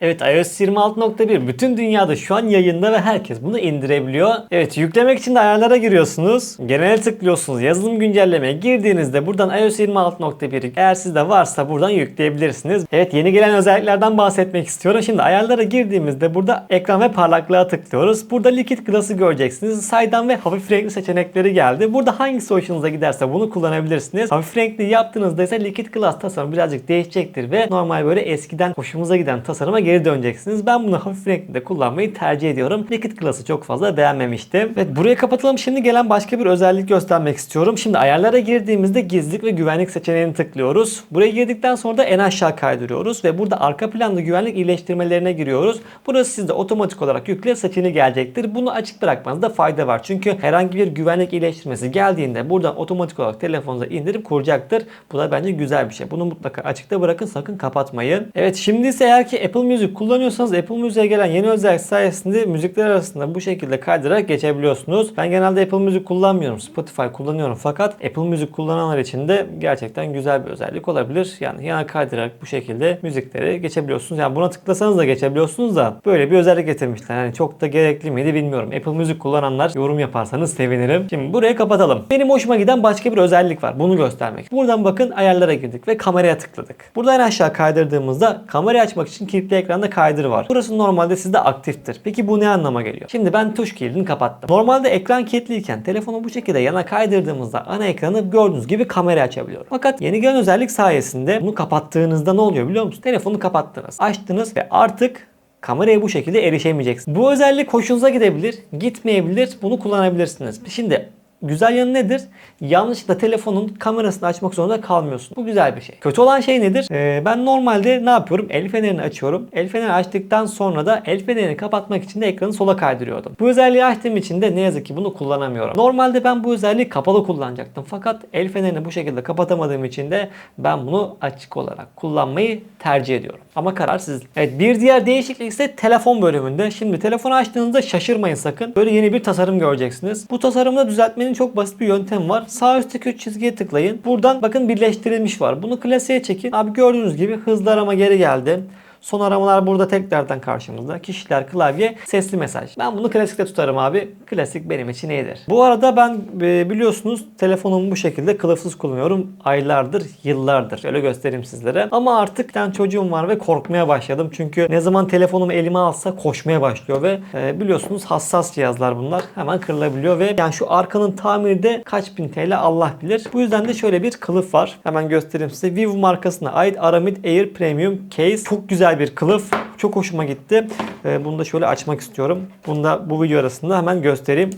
Evet iOS 26.1 bütün dünyada şu an yayında ve herkes bunu indirebiliyor. Evet yüklemek için de ayarlara giriyorsunuz. Genele tıklıyorsunuz. Yazılım güncellemeye girdiğinizde buradan iOS 26.1 eğer sizde varsa buradan yükleyebilirsiniz. Evet yeni gelen özelliklerden bahsetmek istiyorum. Şimdi ayarlara girdiğimizde burada ekran ve parlaklığa tıklıyoruz. Burada Liquid Glass'ı göreceksiniz. Saydam ve hafif renkli seçenekleri geldi. Burada hangisi hoşunuza giderse bunu kullanabilirsiniz. Hafif renkli yaptığınızda ise Liquid Glass tasarım birazcık değişecektir ve normal böyle eskiden hoşumuza giden tasarıma geri döneceksiniz. Ben bunu hafif renkli kullanmayı tercih ediyorum. Liquid Glass'ı çok fazla beğenmemiştim. Evet buraya kapatalım. Şimdi gelen başka bir özellik göstermek istiyorum. Şimdi ayarlara girdiğimizde gizlilik ve güvenlik seçeneğini tıklıyoruz. Buraya girdikten sonra da en aşağı kaydırıyoruz ve burada arka planda güvenlik iyileştirmelerine giriyoruz. Burası sizde otomatik olarak yükle seçeneği gelecektir. Bunu açık bırakmanızda fayda var. Çünkü herhangi bir güvenlik iyileştirmesi geldiğinde buradan otomatik olarak telefonunuza indirip kuracaktır. Bu da bence güzel bir şey. Bunu mutlaka açıkta bırakın sakın kapatmayın. Evet şimdi ise eğer ki Apple Music kullanıyorsanız Apple Music'e gelen yeni özellik sayesinde müzikler arasında bu şekilde kaydırarak geçebiliyorsunuz. Ben genelde Apple Music kullanmıyorum. Spotify kullanıyorum fakat Apple Music kullananlar için de gerçekten güzel bir özellik olabilir. Yani yana kaydırarak bu şekilde müzikleri geçebiliyorsunuz. Yani buna tıklasanız da geçebiliyorsunuz da böyle bir özellik getirmişler. Yani çok da gerekli miydi bilmiyorum. Apple Music kullananlar yorum yaparsanız sevinirim. Şimdi burayı kapatalım. Benim hoşuma giden başka bir özellik var. Bunu göstermek. Buradan bakın ayarlara girdik ve kameraya tıkladık. Burada en aşağı kaydırdığımızda kamerayı açmak için kilitli ekranda kaydır var. Burası normalde sizde aktiftir. Peki bu ne anlama geliyor? Şimdi ben tuş kilidini kapattım. Normalde ekran kilitliyken telefonu bu şekilde yana kaydırdığımızda ana ekranı gördüğünüz gibi kamera açabiliyorum. Fakat yeni gelen özellik sayesinde bunu kapattığınızda ne oluyor biliyor musunuz? Telefonu kapattınız, açtınız ve artık kameraya bu şekilde erişemeyeceksiniz. Bu özellik hoşunuza gidebilir, gitmeyebilir. Bunu kullanabilirsiniz. Şimdi Güzel yanı nedir? Yanlışlıkla telefonun kamerasını açmak zorunda kalmıyorsun. Bu güzel bir şey. Kötü olan şey nedir? Ee, ben normalde ne yapıyorum? El fenerini açıyorum. El fenerini açtıktan sonra da el fenerini kapatmak için de ekranı sola kaydırıyordum. Bu özelliği açtığım için de ne yazık ki bunu kullanamıyorum. Normalde ben bu özelliği kapalı kullanacaktım. Fakat el fenerini bu şekilde kapatamadığım için de ben bunu açık olarak kullanmayı tercih ediyorum. Ama karar sizin. Evet bir diğer değişiklik ise telefon bölümünde. Şimdi telefonu açtığınızda şaşırmayın sakın. Böyle yeni bir tasarım göreceksiniz. Bu tasarımda düzeltmenin çok basit bir yöntem var. Sağ üstteki üç çizgiye tıklayın. Buradan bakın birleştirilmiş var. Bunu klasiğe çekin. Abi gördüğünüz gibi hızlı arama geri geldi. Son aramalar burada tekrardan karşımızda. Kişiler, klavye, sesli mesaj. Ben bunu klasikte tutarım abi. Klasik benim için iyidir. Bu arada ben e, biliyorsunuz telefonumu bu şekilde kılıfsız kullanıyorum. Aylardır, yıllardır. Öyle göstereyim sizlere. Ama artık tane çocuğum var ve korkmaya başladım. Çünkü ne zaman telefonumu elime alsa koşmaya başlıyor ve e, biliyorsunuz hassas cihazlar bunlar. Hemen kırılabiliyor ve yani şu arkanın tamiri de kaç bin TL Allah bilir. Bu yüzden de şöyle bir kılıf var. Hemen göstereyim size. Vivo markasına ait Aramid Air Premium Case. Çok güzel bir kılıf. Çok hoşuma gitti. Ee, bunu da şöyle açmak istiyorum. Bunu da bu video arasında hemen göstereyim.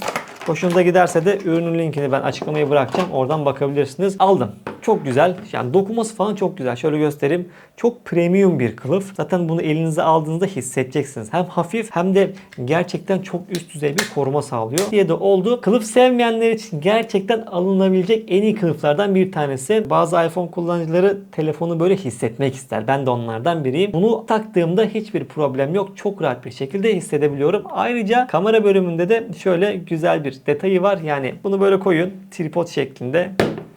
Hoşunuza giderse de ürünün linkini ben açıklamaya bırakacağım. Oradan bakabilirsiniz. Aldım. Çok güzel. Yani dokunması falan çok güzel. Şöyle göstereyim. Çok premium bir kılıf. Zaten bunu elinize aldığınızda hissedeceksiniz. Hem hafif hem de gerçekten çok üst düzey bir koruma sağlıyor. diye de oldu. Kılıf sevmeyenler için gerçekten alınabilecek en iyi kılıflardan bir tanesi. Bazı iPhone kullanıcıları telefonu böyle hissetmek ister. Ben de onlardan biriyim. Bunu taktığımda hiçbir problem yok. Çok rahat bir şekilde hissedebiliyorum. Ayrıca kamera bölümünde de şöyle güzel bir detayı var. Yani bunu böyle koyun tripod şeklinde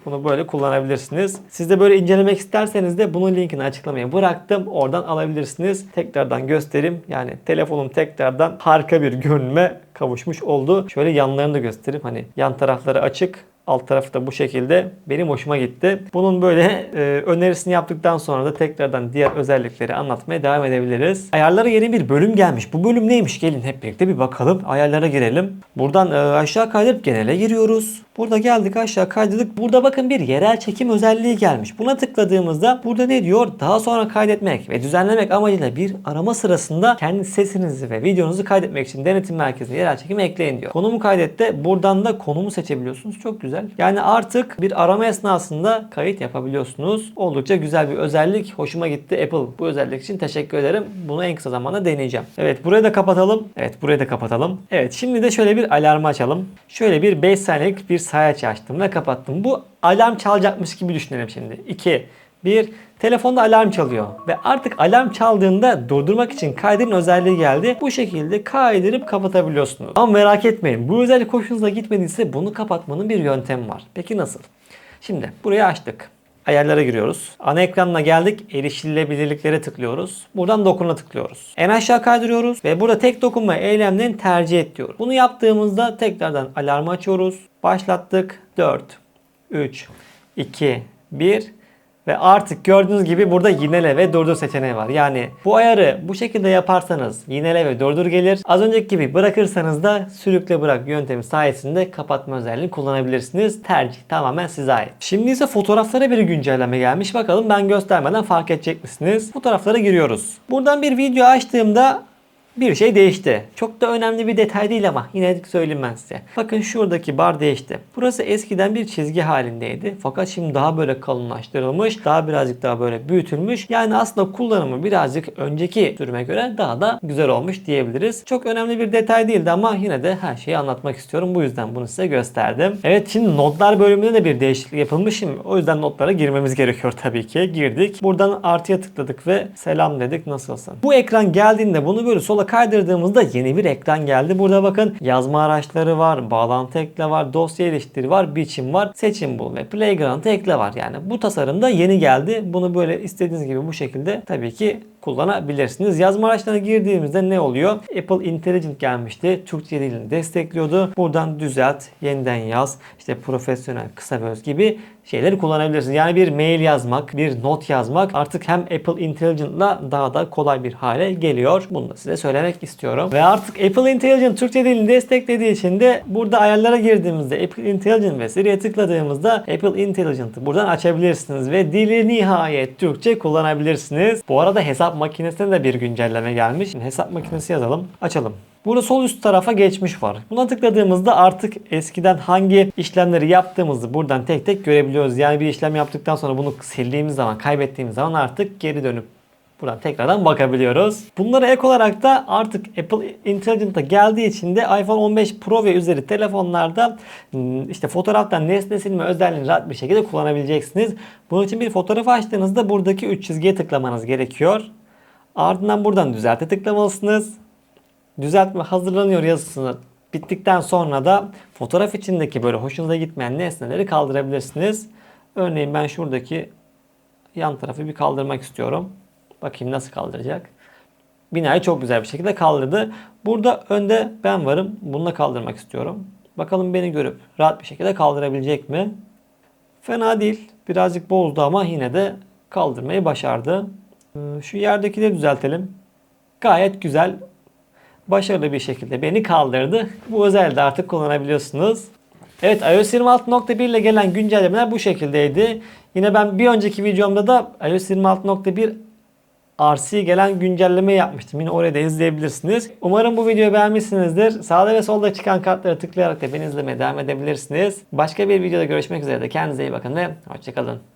bunu böyle kullanabilirsiniz. Siz de böyle incelemek isterseniz de bunun linkini açıklamaya bıraktım. Oradan alabilirsiniz. Tekrardan göstereyim. Yani telefonum tekrardan harika bir görünüme kavuşmuş oldu. Şöyle yanlarını da göstereyim. Hani yan tarafları açık. Alt tarafı da bu şekilde benim hoşuma gitti. Bunun böyle e, önerisini yaptıktan sonra da tekrardan diğer özellikleri anlatmaya devam edebiliriz. Ayarlara yeni bir bölüm gelmiş. Bu bölüm neymiş? Gelin hep birlikte bir bakalım. Ayarlara girelim. Buradan e, aşağı kaydırıp genele giriyoruz. Burada geldik aşağı kaydırdık. Burada bakın bir yerel çekim özelliği gelmiş. Buna tıkladığımızda burada ne diyor? Daha sonra kaydetmek ve düzenlemek amacıyla bir arama sırasında kendi sesinizi ve videonuzu kaydetmek için denetim merkezine yerel çekim ekleyin diyor. Konumu kaydette. Buradan da konumu seçebiliyorsunuz. Çok güzel. Yani artık bir arama esnasında kayıt yapabiliyorsunuz. Oldukça güzel bir özellik. Hoşuma gitti Apple. Bu özellik için teşekkür ederim. Bunu en kısa zamanda deneyeceğim. Evet burayı da kapatalım. Evet burayı da kapatalım. Evet şimdi de şöyle bir alarmı açalım. Şöyle bir 5 saniyelik bir sayaç açtım ve kapattım. Bu alarm çalacakmış gibi düşünelim şimdi. 2, 1. Telefonda alarm çalıyor ve artık alarm çaldığında durdurmak için kaydırın özelliği geldi. Bu şekilde kaydırıp kapatabiliyorsunuz. Ama merak etmeyin bu özellik hoşunuza gitmediyse bunu kapatmanın bir yöntemi var. Peki nasıl? Şimdi burayı açtık. Ayarlara giriyoruz. Ana ekranına geldik. Erişilebilirliklere tıklıyoruz. Buradan dokuna tıklıyoruz. En aşağı kaydırıyoruz ve burada tek dokunma eylemlerini tercih et diyoruz. Bunu yaptığımızda tekrardan alarmı açıyoruz. Başlattık. 4, 3, 2, 1 ve artık gördüğünüz gibi burada yinele ve durdur seçeneği var. Yani bu ayarı bu şekilde yaparsanız yinele ve durdur gelir. Az önceki gibi bırakırsanız da sürükle bırak yöntemi sayesinde kapatma özelliğini kullanabilirsiniz. Tercih tamamen size ait. Şimdi ise fotoğraflara bir güncelleme gelmiş. Bakalım ben göstermeden fark edecek misiniz? Fotoğraflara giriyoruz. Buradan bir video açtığımda bir şey değişti. Çok da önemli bir detay değil ama yine söyleyeyim ben size. Bakın şuradaki bar değişti. Burası eskiden bir çizgi halindeydi. Fakat şimdi daha böyle kalınlaştırılmış. Daha birazcık daha böyle büyütülmüş. Yani aslında kullanımı birazcık önceki sürüme göre daha da güzel olmuş diyebiliriz. Çok önemli bir detay değildi ama yine de her şeyi anlatmak istiyorum. Bu yüzden bunu size gösterdim. Evet şimdi notlar bölümünde de bir değişiklik yapılmış. Şimdi o yüzden notlara girmemiz gerekiyor tabii ki. Girdik. Buradan artıya tıkladık ve selam dedik nasılsın. Bu ekran geldiğinde bunu böyle sola kaydırdığımızda yeni bir ekran geldi. Burada bakın yazma araçları var, bağlantı ekle var, dosya ilişkili var, biçim var, seçim bul ve playground ekle var. Yani bu tasarımda yeni geldi. Bunu böyle istediğiniz gibi bu şekilde tabii ki kullanabilirsiniz. Yazma araçlarına girdiğimizde ne oluyor? Apple Intelligent gelmişti. Türkçe dilini destekliyordu. Buradan düzelt, yeniden yaz, işte profesyonel, kısa ve öz gibi şeyleri kullanabilirsiniz. Yani bir mail yazmak, bir not yazmak artık hem Apple Intelligent'la daha da kolay bir hale geliyor. Bunu da size söylemek istiyorum. Ve artık Apple Intelligent Türkçe dilini desteklediği için de burada ayarlara girdiğimizde Apple Intelligent ve Siri'ye tıkladığımızda Apple Intelligent'ı buradan açabilirsiniz ve dili nihayet Türkçe kullanabilirsiniz. Bu arada hesap makinesine de bir güncelleme gelmiş. Hesap makinesi yazalım. Açalım. Burada sol üst tarafa geçmiş var. Buna tıkladığımızda artık eskiden hangi işlemleri yaptığımızı buradan tek tek görebiliyoruz. Yani bir işlem yaptıktan sonra bunu sildiğimiz zaman, kaybettiğimiz zaman artık geri dönüp Buradan tekrardan bakabiliyoruz. Bunlara ek olarak da artık Apple Intelligent'a geldiği için de iPhone 15 Pro ve üzeri telefonlarda hmm, işte fotoğraftan nesne silme özelliğini rahat bir şekilde kullanabileceksiniz. Bunun için bir fotoğrafı açtığınızda buradaki 3 çizgiye tıklamanız gerekiyor. Ardından buradan düzelte tıklamalısınız. Düzeltme hazırlanıyor yazısını bittikten sonra da fotoğraf içindeki böyle hoşunuza gitmeyen nesneleri kaldırabilirsiniz. Örneğin ben şuradaki yan tarafı bir kaldırmak istiyorum. Bakayım nasıl kaldıracak. Binayı çok güzel bir şekilde kaldırdı. Burada önde ben varım. Bununla kaldırmak istiyorum. Bakalım beni görüp rahat bir şekilde kaldırabilecek mi? Fena değil. Birazcık bozdu ama yine de kaldırmayı başardı. Ee, Şu yerdekileri düzeltelim. Gayet güzel. Başarılı bir şekilde beni kaldırdı. Bu özelliği de artık kullanabiliyorsunuz. Evet iOS 26.1 ile gelen güncellemeler bu şekildeydi. Yine ben bir önceki videomda da iOS 26.1 RC gelen güncelleme yapmıştım. Yine oraya da izleyebilirsiniz. Umarım bu videoyu beğenmişsinizdir. Sağda ve solda çıkan kartlara tıklayarak da beni izlemeye devam edebilirsiniz. Başka bir videoda görüşmek üzere de kendinize iyi bakın ve hoşçakalın.